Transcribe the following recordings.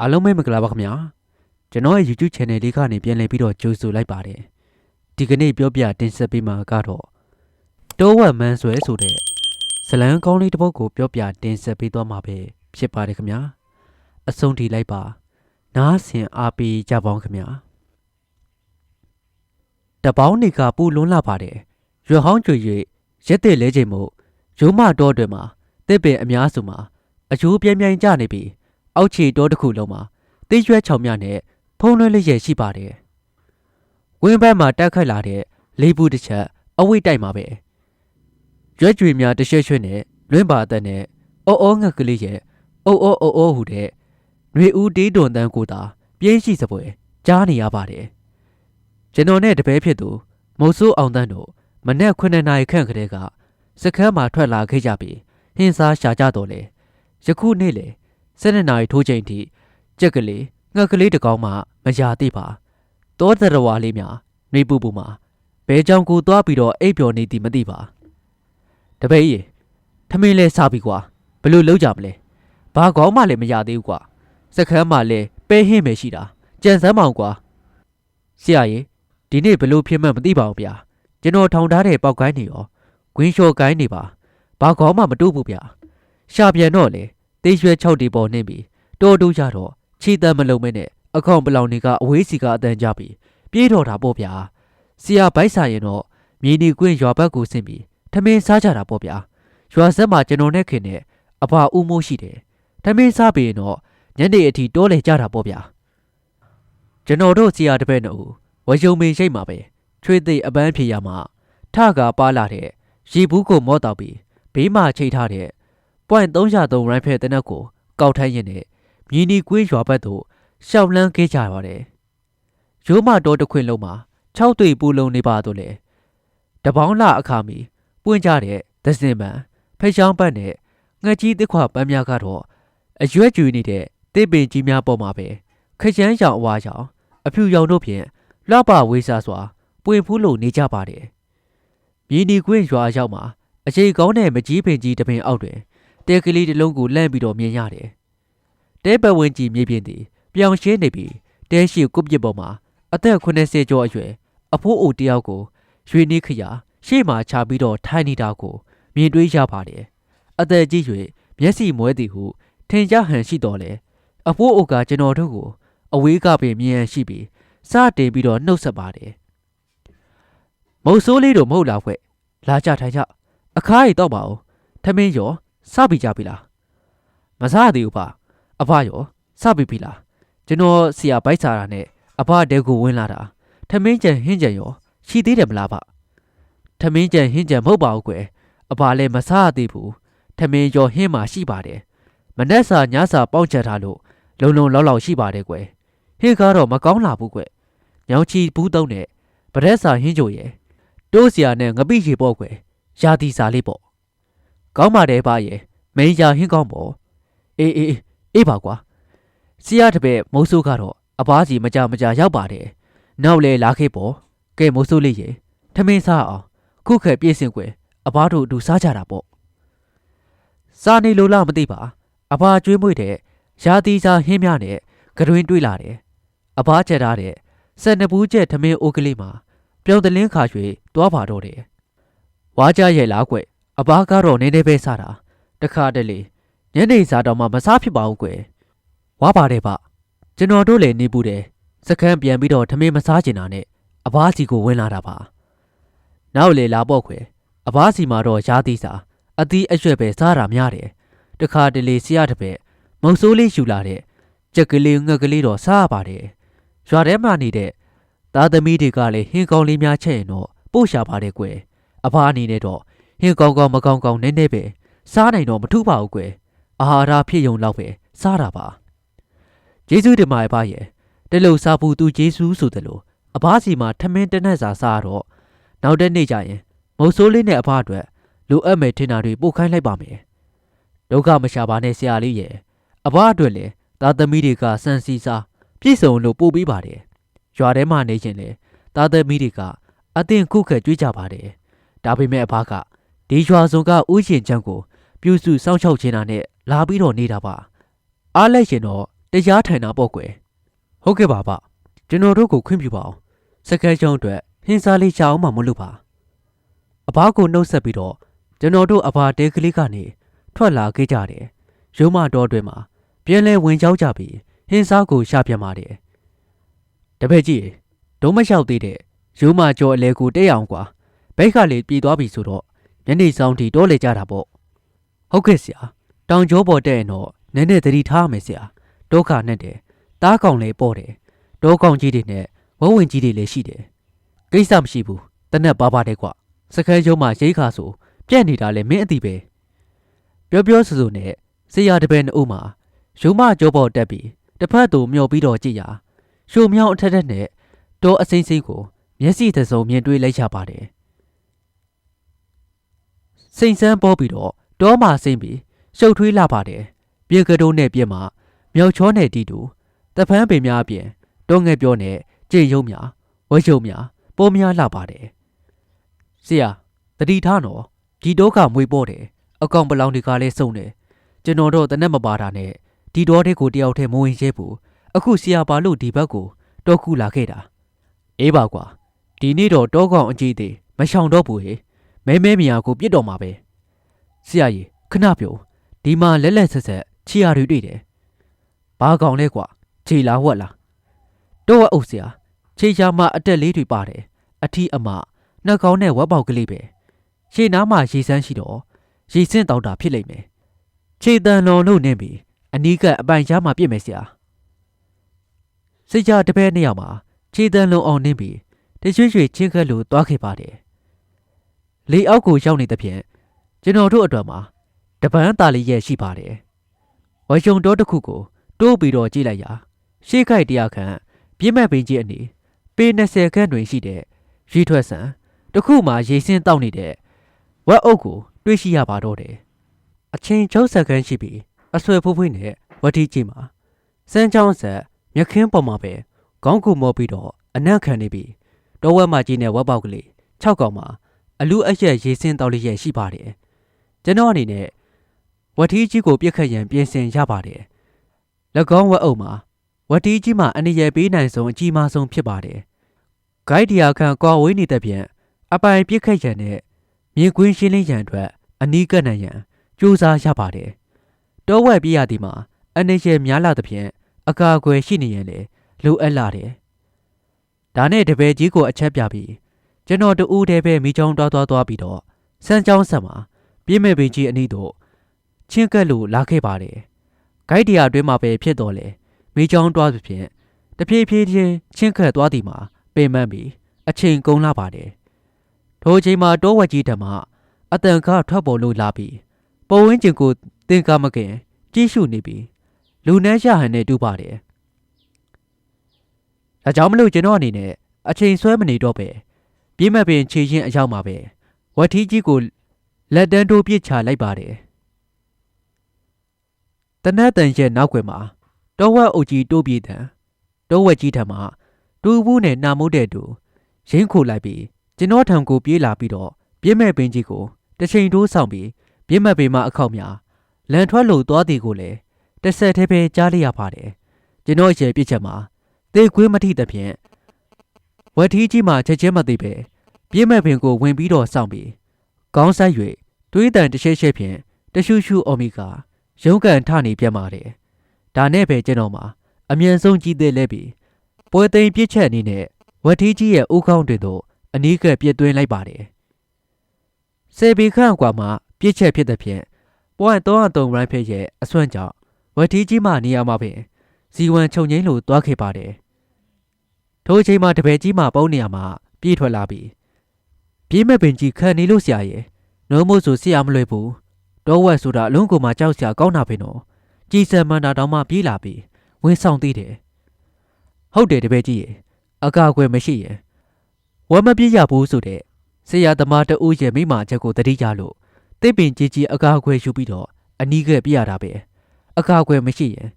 အားလုံးပဲမင်္ဂလာပါခင်ဗျာကျွန်တော်ရဲ့ YouTube channel လေးကနေပြန်လည်ပြီးတော့ကြိုဆိုလိုက်ပါတယ်ဒီကနေ့ပြောပြတင်ဆက်ပေးမှာကတော့တောဝက်မန်းဆွဲဆိုတဲ့ဇလန်းကောင်းလေးတစ်ပုဒ်ကိုပြောပြတင်ဆက်ပေးသွားမှာပဲဖြစ်ပါတယ်ခင်ဗျာအဆုံးထိလိုက်ပါ နားဆင်အားပေးကြပါဦးခင်ဗျာတပေါင်းနေကပူလွန်းလာပါတယ်ရွဟောင်းကြွေ၍ရက်တဲ့လဲချိန်မို့ရိုးမတော်တွေမှာတစ်ပင်အများစုမှာအကျိုးပြင်းပြင်းကျနေပြီး အောက်ခြေတောတစ်ခုလုံးမှာတိရွက်ချောင်မြနဲ့ဖုံးလွှဲလေးရရှိပါတယ်။ဝင်းဘက်မှာတက်ခတ်လာတဲ့လေးဘူးတစ်ချက်အဝိတ်တိုက်မှာပဲ။ရွက်ကြွေများတစ်ရွှဲရွှဲနဲ့လွင်းပါအသက်နဲ့အော်အောငှက်ကလေးရဲ့အိုးအိုးအိုးအိုးဟူတဲ့ຫນွေဦးတေးတွန်တန်းကိုသာပြင်းရှိစပွဲကြားနေရပါတယ်။ကျွန်တော်နဲ့တပည့်ဖြစ်သူမုတ်ဆိုးအောင်တန်းတို့မနက်9နာရီခန့်ကလေးကစခန်းမှာထွက်လာခဲ့ကြပြီးဟင်းစားရှာကြတော့လေယခုနေ့လေ ၁၂နာရီထိုးချိန်ထိကြက်ကလေးငှက်ကလေးတစ်ကောင်မှမရသေးပါတောတရဝါလေးများနှွေးပူပူမှာဘဲကြောင်ကိုသွားပြီးတော့အိပ်ပျော်နေသည်မသိပါတပည့်ရေထမင်းလဲစားပြီကွာဘယ်လိုလုပ်ကြမလဲဘာကောင်းမှလည်းမရသေးဘူးကွာစခန်းမှလည်းပဲဟင်းပဲရှိတာကြံစမ်းမအောင်ကွာဆရာရေဒီနေ့ဘယ်လိုဖြစ်မှန်းမသိပါဘူးဗျာကျွန်တော်ထောင်ထားတဲ့ပေါက်ကိုင်းနေရောဂွင်းလျှော်ကိုင်းနေပါဘာကောင်းမှမတူဘူးဗျာရှာပြန်တော့လေ တေးရွှဲ၆တီပေါ်နှင်းပြီးတော်တူးကြတော့ခြေတမ်းမလုံးမဲနဲ့အခေါင်ပလောင်တွေကအဝေးစီကအတန်ကြပြီးပြေးတော်တာပေါ့ဗျာဆရာဘိုက်ဆိုင်ရင်တော့မြေနီကွင်းရွာဘက်ကိုဆင်းပြီးထမင်းစားကြတာပေါ့ဗျာရွာဆက်မှာကျွန်တော်နဲ့ခင်နဲ့အဖဦးမိုးရှိတယ်ထမင်းစားပြီးရင်တော့ညနေအထိတိုးလေကြတာပေါ့ဗျာကျွန်တော်တို့ဆရာတပည့်တို့ဝယုံမင်းရှိတ်မှာပဲချွေသိအပန်းဖြေရမှာထကပါလာတဲ့ရေဘူးကိုမော့တောက်ပြီးဘေးမှာချိတ်ထားတဲ့ point 303 rifle တနက်ကိုကောက်ထိုင်းရင်နဲ့မြင်းဒီကွေးရွာဘက်သို့ရှောက်လန်းခဲ့ကြပါတယ်။ရိုးမတော်တစ်ခွင်လုံးမှာ6တွေ့ပူလုံးနေပါတော့လေ။တပေါင်းလာအခါမီပွင့်ကြတဲ့သစင်ပန်ဖိတ်ချောင်းပတ်နဲ့ငှက်ကြီးတစ်ခွပန်းများကတော့အရွက်ကျွေနေတဲ့တစ်ပင်ကြီးများပေါ်မှာပဲခကြမ်းရောင်အဝါရောင်အဖြူရောင်တို့ဖြင့်လှပဝေးစားစွာပွင့်ဖူးလို့နေကြပါတယ်။မြင်းဒီကွင်းရွာရောက်မှာအချိန်ကောင်းတဲ့မကြီးပင်ကြီးတပင်အောက်တွင် တဲကလေးတစ်လုံးကိုလှမ်းပြီးတော့မြင်ရတယ်။တဲပဝင်းကြီးမြေပြင်သည်ပြောင်ရှင်းနေပြီးတဲရှိကုပ်ပစ်ပေါ်မှာအသက်80ကျော်အရွယ်အဖိုးအိုတယောက်ကိုရွှေနီးခရာရှေ့မှာချပြီးတော့ထိုင်နေတာကိုမြင်တွေ့ရပါတယ်။အသက်ကြီး၍မျက်စိမွဲသည်ဟုထင်ကြဟန်ရှိတော်လေအဖိုးအိုကကျွန်တော်တို့ကိုအဝေးကပင်မြင်ရန်ရှိပြီးစတင်ပြီးတော့နှုတ်ဆက်ပါတယ်။မုတ်ဆိုးလေးတို့မဟုတ်လားဖွဲ့လာကြထိုင်ကြအခါးရီတော့ပါဦးထမင်းရော စပြီကြပြီလားမစားသေးဘူးပါအဖရောစပြီပြီလားကျွန်တော်ဆရာဘိုက်စားတာနဲ့အဖတဲကိုဝင်လာတာထမင်းကြံဟင်းကြံရောရှိသေးတယ်မလားဗျထမင်းကြံဟင်းကြံမဟုတ်ပါဘူးကွယ်အဖလည်းမစားသေးဘူးထမင်းရောဟင်းမှရှိပါတယ်မနှက်စာညစာပေါက်ချက်ထားလို့လုံလုံလောက်လောက်ရှိပါတယ်ကွယ်ဟင်းကားတော့မကောင်းလာဘူးကွယ်ညောင်ချီဘူးတုံးနဲ့ဗရက်စာဟင်းကြိုရဲ့တိုးစရာနဲ့ငပိရေပေါ့ကွယ်ရာတီစာလေးပေါ့ ကောင်းပါတယ်ပါရဲ့မင်းရာဟင်းကောင်းပေါ့အေးအေးအေးပါကွာစီရတပည့်မိုးဆိုးကတော့အပားစီမကြမကြရောက်ပါတယ်နောက်လေလာခေပေါ့ကဲမိုးဆိုးလေးရေထမင်းစားအောင်ခုခဲပြည့်စင်ကွယ်အပားတို့အတူစားကြတာပေါ့စားနေလို့လားမသိပါအပားကျွေးမွေ့တဲ့ရာတီစာဟင်းများနဲ့ကရွင်တွေးလာတယ်အပားချက်ထားတဲ့စက်နှစ်ဘူးချက်ထမင်းအိုးကလေးမှာပြုံးတလင်းခါရွှေတွားပါတော့တယ်ဝါကြရဲ့လားကွယ် အပားကတော့နည်းနည်းပဲစားတာတခါတလေညနေစာတော့မှမစားဖြစ်ပါဘူးကွယ်ဝါပါတယ်ဗျကျွန်တော်တို့လည်းနေပူတယ်စကန်းပြန်ပြီးတော့ထမင်းမစားချင်တာနဲ့အပားစီကိုဝင်လာတာပါနောက်လေလာပေါ့ခွယ်အပားစီမှာတော့ရာသီစာအသီးအရွက်ပဲစားတာများတယ်တခါတလေဆရာတပည့်မုံဆိုးလေးယူလာတဲ့ကြက်ကလေးငှက်ကလေးတော့စားရပါတယ်ရွာထဲမှာနေတဲ့သားသမီးတွေကလည်းဟင်းကောင်းလေးများချက်ရင်တော့ပို့ရှာပါတယ်ကွယ်အဖားအနေနဲ့တော့ ဟင်းကောင်းကောင်းမကောင်းကောင်းနည်းနည်းပဲစားနိုင်တော့မထူးပါဘူးကွယ်အာဟာရဖြစ်ယုံလောက်ပဲစားတာပါဂျေစုတင်ပါရဲ့ပါရဲ့တလူစားဘူးသူဂျေစုဆိုတယ်လို့အဖားစီမှာထမင်းတနက်စာစားတော့နောက်တဲ့နေ့ကျရင်မုတ်ဆိုးလေးနဲ့အဖားအတွက်လိုအပ်မယ်ထင်တာတွေပို့ခိုင်းလိုက်ပါမယ်ဒုက္ခမရှာပါနဲ့ဆရာလေးရဲ့အဖားအတွက်လည်းသားသမီးတွေကစံစီစားပြည့်စုံလို့ပို့ပေးပါတယ်ရွာထဲမှာနေရင်လေသားသမီးတွေကအသင်ခုခဲကြွေးကြပါတယ်ဒါပေမဲ့အဖားက ဒီရွာစုံကဥရှင်ချမ်းကို ပြုစုစောင့်ရှောက်ခြင်းတာနဲ့လာပြီးတော့နေတာပါအားလိုက်ရင်တော့တရားထိုင်တာပေါ့ကွယ်ဟုတ်ကဲ့ပါဗျကျွန်တော်တို့ကိုခွင့်ပြုပါအောင်စကဲကျုံအတွက်ဟင်းစားလေးချအောင်မှမလုပ်ပါအဘကိုနှုတ်ဆက်ပြီးတော့ကျွန်တော်တို့အဘတဲကလေးကနေထွက်လာခဲ့ကြတယ်ရုံးမတော်အတွင်းမှာပြန်လဲဝင်ကြောက်ကြပြီးဟင်းစားကိုရှာပြတ်ပါတယ်တပည့်ကြီးဒုံးမလျှောက်သေးတဲ့ရုံးမကျော်အလဲကိုတက်အောင်ကွာဘိတ်ခလေးပြေးသွားပြီဆိုတော့ ညနေဆောင်တီတိုးလေကြတာပေါ့ဟုတ်ကဲ့ဆရာတောင်ကျောပေါ်တဲ့ရင်တော့နည်းနည်းသတိထားမယ်ဆရာဒုက္ခနဲ့တယ်တားကောင်လေးပေါ့တယ်တောကောင်ကြီးတွေနဲ့ဝဝဝင်ကြီးတွေလည်းရှိတယ်ကိစ္စမရှိဘူးတနက်ပါပါတဲ့ကွစကဲကျုံးမှာရိတ်ခါဆိုပြက်နေတာလဲမင်းအတိပဲပြောပြောဆိုဆိုနဲ့ဆရာတပည့်နှုတ်မှာရုံမကျောပေါ်တက်ပြီးတစ်ဖက်သူမျောပြီးတော့ကြည့်ရရှိုမြောင်းအထက်ထက်နဲ့တောအစိမ့်စိမ့်ကိုမျက်စိသစုံမြင်တွေ့လိုက်ရပါတယ် စိန်ဆန်းပေါ်ပြီးတော့တောမှာစိမ့်ပြီးရှုပ်ထွေးလာပါတယ်ပြေကတိုးနဲ့ပြက်မှာမြောက်ချောနဲ့တီတူတဖန်းပင်များအပြင်တောငယ်ပြောနဲ့ကြင်ရုံများဝဲရုံများပေါ်များလာပါတယ်ဆရာတတိထားနော်ဒီတော့ကမွေပေါ်တယ်အကောင်ပလောင်တွေကလည်းစုံတယ်ကျွန်တော်တော့တနက်မပါတာနဲ့ဒီတော့တဲ့ကိုတယောက်တည်းမဝင်ရဲဘူးအခုဆရာပါလို့ဒီဘက်ကိုတောခုလာခဲ့တာအေးပါကွာဒီနေ့တော့တောကောင်အကြီးသေးမရှောင်တော့ဘူးဟေ မဲမဲမြာကိုပြစ်တော်မှာပဲဆရာကြီးခဏပြုံဒီမှာလက်လက်ဆက်ဆက်ချီယာတွေတွေ့တယ်ဘာကောင်လဲကွာခြေလားဝက်လားတော့အုပ်ဆရာခြေချာမအတက်လေးတွေပါတယ်အထီးအမနှက်ကောင်းနဲ့ဝက်ပေါက်ကလေးပဲရှေ့နားမှာရေစမ်းရှိတော့ရေစင်းတောက်တာဖြစ်လိမ့်မယ်ခြေတန်လွန်လို့နေပြီအနီးကအပိုင်ချားမှာပြစ်မယ်ဆရာစိတ်ကြတပည့်နှစ်ယောက်မှာခြေတန်လွန်အောင်နေပြီတရွှေ့ရွှေ့ချင်းခက်လို့သွားခဲ့ပါတယ် လေအောက်ကိုရောက်နေတဲ့ဖြင့်ကျွန်တော်တို့အတွက်မှာတပန်းသားလေးရဲ့ရှိပါတယ်ဝါရှုံတော်တစ်ခုကိုတိုးပြီးတော့ကြည့်လိုက်ရာရှေ့ခိုက်တရားခန့်ပြင်းမဲ့ပင်ကြီးအနေပေ20ခန့်တွင်ရှိတဲ့ရီထွက်ဆန်တစ်ခုမှရေစင်းတောက်နေတဲ့ဝက်အုပ်ကိုတွေ့ရှိရပါတော့တယ်အချိန်60စက္ကန့်ရှိပြီးအဆွဲဖွေးဖွေးနဲ့ဝတီကြီးမှာစမ်းချောင်းဆက်မြခင်းပေါ်မှာပဲခေါင်းကူမောပြီးတော့အနံ့ခံနေပြီးတောဝက်မကြီးနဲ့ဝက်ပေါက်ကလေး6កောင်မှာ အလူအရက်ရေစင်းတောက်လေးရဲ့ရှိပါတယ်ကျွန်တော်အနေနဲ့ဝတီကြီးကိုပြစ်ခတ်ရန်ပြင်ဆင်ရပါတယ်၎င်းဝက်အုပ်မှာဝတီကြီးမှာအနေရပေးနိုင်ဆုံးအကြီးမားဆုံးဖြစ်ပါတယ်ဂိုက်ဒီယာခန့်ကွာဝေးနေတဲ့ဖြင့်အပိုင်ပြစ်ခတ်ရန်နဲ့မြင်ကွင်းရှင်းလင်းရန်အတွက်အနီးကပ်နိုင်ရန်ကြိုးစားရပါတယ်တောဝက်ပြရသည်မှာအနေရများလာသဖြင့်အကာအကွယ်ရှိနေရင်လေလိုအပ်လာတယ်ဒါနဲ့တပည့်ကြီးကိုအချက်ပြပြီး ကျွန်တော်တူးတည်းပဲမိချောင်းတွားတွားသွားပြီးတော့စမ်းချောင်းဆက်မှာပြည့်မဲ့ပင်ကြီးအနီးသို့ချင်းကပ်လို့လာခဲ့ပါတယ်ဂိုက်ဒီယာအတွင်းမှာပဲဖြစ်တော်လေမိချောင်းတွားသဖြင့်တဖြည်းဖြည်းချင်းချင်းခတ်သွားသည်မှာပင်ပန်းပြီးအချိန်ကုန်လာပါတယ်ထိုအချိန်မှာတောဝက်ကြီးဓမ္မအတန်ကထွက်ပေါ်လို့လာပြီးပေါ်ဝင်းကျင်ကိုတင်ကားမကင်ကြီးရှုနေပြီးလူနှမ်းရဟန်နဲ့တူပါတယ်ဒါကြောင့်မလို့ကျွန်တော်အနေနဲ့အချိန်ဆွဲမနေတော့ပဲ ပြင်းမဲ့ပင်ခြေချင်းအရောက်မှာပဲဝက်ထီးကြီးကိုလက်တန်းတိုးပြစ်ချလိုက်ပါတယ်တနတ်တန်ရဲ့နောက်ွယ်မှာတောဝက်အုပ်ကြီးတိုးပြေးတံတောဝက်ကြီးထံမှာတူဘူးနဲ့နှာမုတ်တဲ့တူရင်းခိုလိုက်ပြီးကျွန်တော်ထံကိုပြေးလာပြီးတော့ပြင်းမဲ့ပင်ကြီးကိုတစ်ချိန်တိုးဆောင်ပြီးပြင်းမဲ့ပင်မအခောက်များလန်ထွက်လို့သွားသည်ကိုလည်းတစ်ဆက်တည်းပဲကြားလိုက်ရပါတယ်ကျွန်တော်ရဲ့ပြစ်ချက်မှာသေခွေးမထိတဲ့ဖြင့် ဝက်ထီးကြီးမှချက်ချင်းမသိပဲပြင်းမဲ့ပင်ကိုဝင်ပြီးတော့စောင့်ပြီးခေါင်းဆိုင်၍တွေးတန်တစ်ရှဲရှဲဖြင့်တရှူရှူအော်မီကရုံးကန်ထနေပြတ်ပါတယ်ဒါနဲ့ပဲကျွန်တော်မှာအမြန်ဆုံးကြီးသေးလဲပြီးပွဲသိမ်းပြစ်ချက်အနေနဲ့ဝက်ထီးကြီးရဲ့အိုးခေါင်းတွေသို့အနီးကပ်ပြစ်သွင်းလိုက်ပါတယ်ဆယ်ပီခန့်กว่าမှပြစ်ချက်ဖြစ်တဲ့ဖြင့်ပွိုင်း303ရိုင်းဖေးရဲ့အစွမ်းကြောင့်ဝက်ထီးကြီးမှနေရာမှာပင်ဇီဝံခြုံငိမ့်လို့တွားခဲ့ပါတယ် ထိုအချိန်မှာတပည့်ကြီးမှပုံနေရာမှာပြေးထွက်လာပြီးပြေးမဲ့ပင်ကြီးခံနေလို့ဆရာရဲ့နှုံးမို့ဆိုဆရာမလွယ်ဘူးတောဝက်ဆိုတာအလုံးကိုမှကြောက်စရာကောင်းတာပဲနော်ကြည်စံမန်တာတောင်မှပြေးလာပြီးဝင်ဆောင်သေးတယ်ဟုတ်တယ်တပည့်ကြီးရဲ့အကာအကွယ်မရှိရင်ဝမ်းမပြေးရဘူးဆိုတဲ့ဆရာသမားတဦးရဲ့မိမာချက်ကိုတတိကြလို့တစ်ပင်ကြီးကြီးအကာအကွယ်ယူပြီးတော့အနီးကပ်ပြရတာပဲအကာအကွယ်မရှိရင်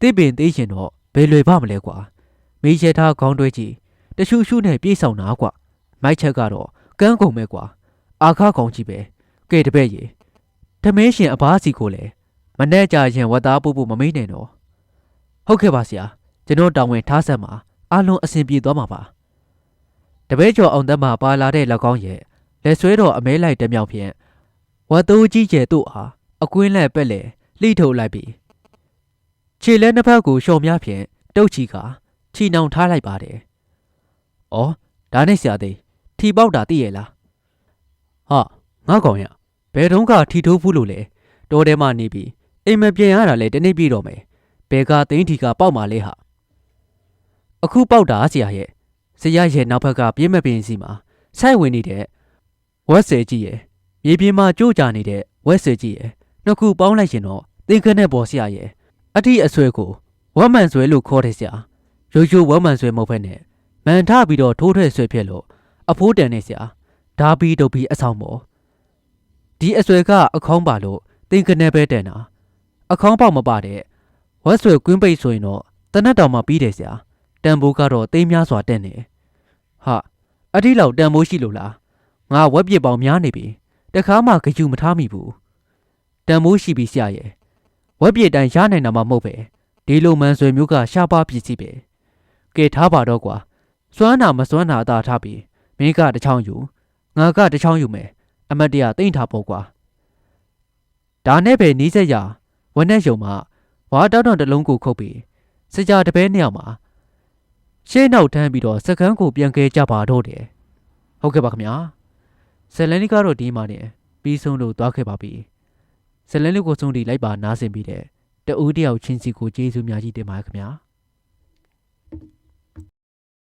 တစ်ပင်သေးရှင်တော့ဘယ်လွယ်ပါမလဲကွာ မိချေထားခေါင်းတွဲကြီးတရှူရှူနဲ့ပြေးဆောင်တာကွာမိုက်ချက်ကတော့ကန်းကုန်ပဲကွာအာခကောင်ကြီးပဲကဲတပည့်ရေထမင်းရှင်အဘားစီကိုလည်းမနဲ့ကြရင်ဝတ်သားပို့ဖို့မမေးနဲ့တော့ဟုတ်ကဲ့ပါဆရာကျွန်တော်တောင်းဝင်ထားဆက်မှာအားလုံးအဆင်ပြေသွားမှာပါတပည့်ကျော်အောင်သက်မှာပါလာတဲ့၎င်းရဲ့လက်ဆွဲတော်အမဲလိုက်တစ်မြောက်ဖြင့်ဝတ်တိုးကြီးကျယ်တို့အားအကွင်းလက်ပက်လေလှိထုတ်လိုက်ပြီးခြေလက်နှစ်ဖက်ကိုရှော့များဖြင့်တုတ်ချီက ခြိနှောင်ထားလိုက်ပါတယ်။အော်ဒါနဲ့ဆရာသေးထီပေါက်တာသိရဲ့လား။ဟာငါကောင်ရဘယ်တုန်းကထီထိုးဘူးလို့လဲတော်ထဲမှာနေပြီးအိမ်မပြန်ရတာလဲတနေ့ပြည့်တော့မယ်။ဘယ်ကသိန်းထီကပေါက်มาလဲဟာ။အခုပေါက်တာဆရာရဲ့ဆရာရဲ့နောက်ဘက်ကပြင်းမပင်စီမှာဆိုက်ဝင်နေတဲ့ဝက်ဆယ်ကြီးရဲ့မြေပြင်မှာကြိုးကြနေတဲ့ဝက်ဆယ်ကြီးရဲ့နှစ်ခုပေါင်းလိုက်ရင်တော့သင်္ကနဲ့ပေါ်ဆရာရဲ့အတိအဆွဲကိုဝက်မှန်ဆွဲလို့ခေါ်တယ်ဆရာ ရိုးရိုးဝက်မှန်ဆွဲမဟုတ်ဘဲနဲ့မန်ထပြီးတော့ထိုးထွက်ဆွဲဖြစ်လို့အဖိုးတန်နေဆရာဓာဘီဒုတ်ဘီအဆောင်ပေါ်ဒီအဆွဲကအခေါင်းပါလို့သင်္ကနဲ့ပဲတန်တာအခေါင်းပေါက်မပါတဲ့ဝက်ဆွဲကွင်းပိတ်ဆိုရင်တော့တနတ်တော်မှာပြီးတယ်ဆရာတန်ဖိုးကတော့သိမ်းများစွာတက်နေဟာအတိလောက်တန်ဖိုးရှိလို့လားငါဝက်ပြစ်ပေါင်းများနေပြီတခါမှကြယူမထားမိဘူးတန်ဖိုးရှိပြီဆရာရဲ့ဝက်ပြစ်တိုင်းရနိုင်တာမှမဟုတ်ပဲဒီလိုမှန်ဆွေမျိုးကရှားပါပစ္စည်းပဲ ကဲထားပါတော့ကွာစွမ်းနာမစွမ်းနာအသာထားပြီးမင်းကတစ်ချောင်းယူငါကတစ်ချောင်းယူမယ်အမတ်တရတိမ့်ထားပေါ့ကွာဒါနဲ့ပဲနီးစက်ရဝက်နဲ့ယုံမှာဝါတောက်တောင်တစ်လုံးကိုခုတ်ပြီးစကြတပဲနှစ်ယောက်မှာရှေ့နောက်ထမ်းပြီးတော့စကန်းကိုပြန်ခဲကြပါတော့တယ်ဟုတ်ကဲ့ပါခင်ဗျာဇယ်လန်နီကတော့ဒီမှာနေပြီးဆုံးလို့သွားခဲ့ပါပြီဇယ်လန်နီကိုဆုံးတီလိုက်ပါနားဆင်ပြီးတဲ့တဦးတယောက်ချင်းစီကိုကျေးဇူးများကြီးတင်ပါတယ်ခင်ဗျာ